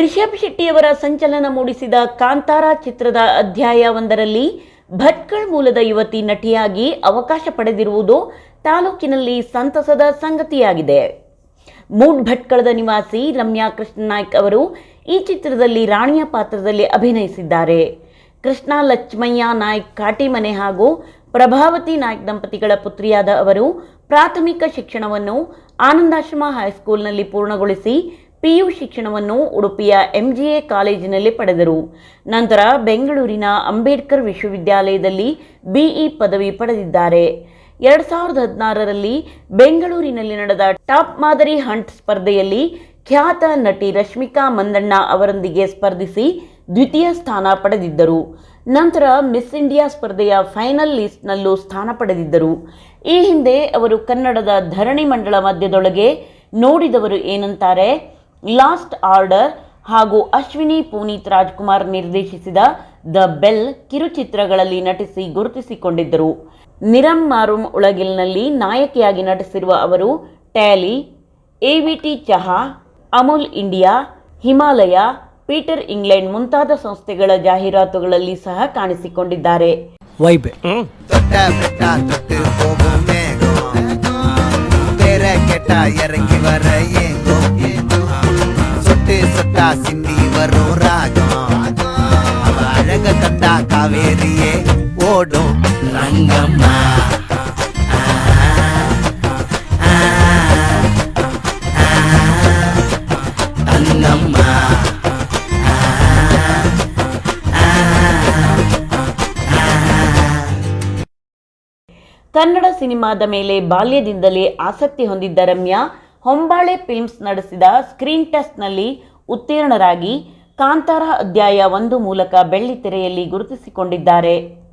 ರಿಷಬ್ ಶೆಟ್ಟಿಯವರ ಸಂಚಲನ ಮೂಡಿಸಿದ ಕಾಂತಾರ ಚಿತ್ರದ ಅಧ್ಯಾಯ ಒಂದರಲ್ಲಿ ಭಟ್ಕಳ್ ಮೂಲದ ಯುವತಿ ನಟಿಯಾಗಿ ಅವಕಾಶ ಪಡೆದಿರುವುದು ತಾಲೂಕಿನಲ್ಲಿ ಸಂತಸದ ಸಂಗತಿಯಾಗಿದೆ. ಮೂಡ್ ಭಟ್ಕಳದ ನಿವಾಸಿ ರಮ್ಯಾ ಕೃಷ್ಣನಾಯ್ಕ್ ಅವರು ಈ ಚಿತ್ರದಲ್ಲಿ ರಾಣಿಯ ಪಾತ್ರದಲ್ಲಿ ಅಭಿನಯಿಸಿದ್ದಾರೆ. ಕೃಷ್ಣ ಲಕ್ಷ್ಮಯ್ಯ ನಾಯ್ಕ್ ಕಾಟಿಮನೆ ಹಾಗೂ ಪ್ರಭಾವತಿ ನಾಯ್ಕ್ ದಂಪತಿಗಳ ಪುತ್ರಿಯಾದ ಅವರು ಪ್ರಾಥಮಿಕ ಶಿಕ್ಷಣವನ್ನು ಆನಂದಾಶ್ರಮ ಹೈಸ್ಕೂಲ್ನಲ್ಲಿ ಪೂರ್ಣಗೊಳಿಸಿ ಪಿಯು ಶಿಕ್ಷಣವನ್ನು ಉಡುಪಿಯ ಎಂಜಿಎ ಕಾಲೇಜಿನಲ್ಲಿ ಪಡೆದರು. ನಂತರ ಬೆಂಗಳೂರಿನ ಅಂಬೇಡ್ಕರ್ ವಿಶ್ವವಿದ್ಯಾಲಯದಲ್ಲಿ ಬಿಇ ಪದವಿ ಪಡೆದಿದ್ದಾರೆ. ಎರಡು ಸಾವಿರದ ಹದಿನಾರರಲ್ಲಿ ಬೆಂಗಳೂರಿನಲ್ಲಿ ನಡೆದ ಟಾಪ್ ಮಾದರಿ ಹಂಟ್ ಸ್ಪರ್ಧೆಯಲ್ಲಿ ಖ್ಯಾತ ನಟಿ ರಶ್ಮಿಕಾ ಮಂದಣ್ಣ ಅವರೊಂದಿಗೆ ಸ್ಪರ್ಧಿಸಿ ದ್ವಿತೀಯ ಸ್ಥಾನ ಪಡೆದಿದ್ದರು. ನಂತರ ಮಿಸ್ ಇಂಡಿಯಾ ಸ್ಪರ್ಧೆಯ ಫೈನಲ್ ಲಿಸ್ಟ್ನಲ್ಲೂ ಸ್ಥಾನ ಪಡೆದಿದ್ದರು. ಈ ಹಿಂದೆ ಅವರು ಕನ್ನಡದ ಧರಣಿ ಮಂಡಳ ಮಧ್ಯದೊಳಗೆ ನೋಡಿದವರು ಏನಂತಾರೆ? ಲಾಸ್ಟ್ ಆರ್ಡರ್ ಹಾಗೂ ಅಶ್ವಿನಿ ಪುನೀತ್ ರಾಜ್ಕುಮಾರ್ ನಿರ್ದೇಶಿಸಿದ ದ ಬೆಲ್ ಕಿರುಚಿತ್ರಗಳಲ್ಲಿ ನಟಿಸಿ ಗುರುತಿಸಿಕೊಂಡಿದ್ದರು. ನಿರಂ ಮಾರುಂ ಉಳಗಿಲ್ನಲ್ಲಿ ನಾಯಕಿಯಾಗಿ ನಟಿಸಿರುವ ಅವರು ಟ್ಯಾಲಿ ಎವಿಟಿ ಚಹಾ Amul India Himalaya Peter England ಮುಂತಾದ ಸಂಸ್ಥೆಗಳ ಜಾಹೀರಾತುಗಳಲ್ಲಿ ಸಹ ಕಾಣಿಸಿಕೊಂಡಿದ್ದಾರೆ. ವೈಬೆ. சொட்டு சொட்டா சிந்தி வரும் ராகம் அவ அழக கண்டா காவேரியே ஓடும் ரங்கம்மா ஆ, ஆ, ஆ, தங்கம்மா ಕನ್ನಡ ಸಿನಿಮಾದ ಮೇಲೆ ಬಾಲ್ಯದಿಂದಲೇ ಆಸಕ್ತಿ ಹೊಂದಿದ್ದ ರಮ್ಯಾ ಹೊಂಬಾಳೆ ಫಿಲ್ಮ್ಸ್ ನಡೆಸಿದ ಸ್ಕ್ರೀನ್ ಟೆಸ್ಟ್ನಲ್ಲಿ ಉತ್ತೀರ್ಣರಾಗಿ ಕಾಂತಾರ ಅಧ್ಯಾಯ ಒಂದು ಮೂಲಕ ಬೆಳ್ಳಿತೆರೆಯಲ್ಲಿ ಗುರುತಿಸಿಕೊಂಡಿದ್ದಾರೆ.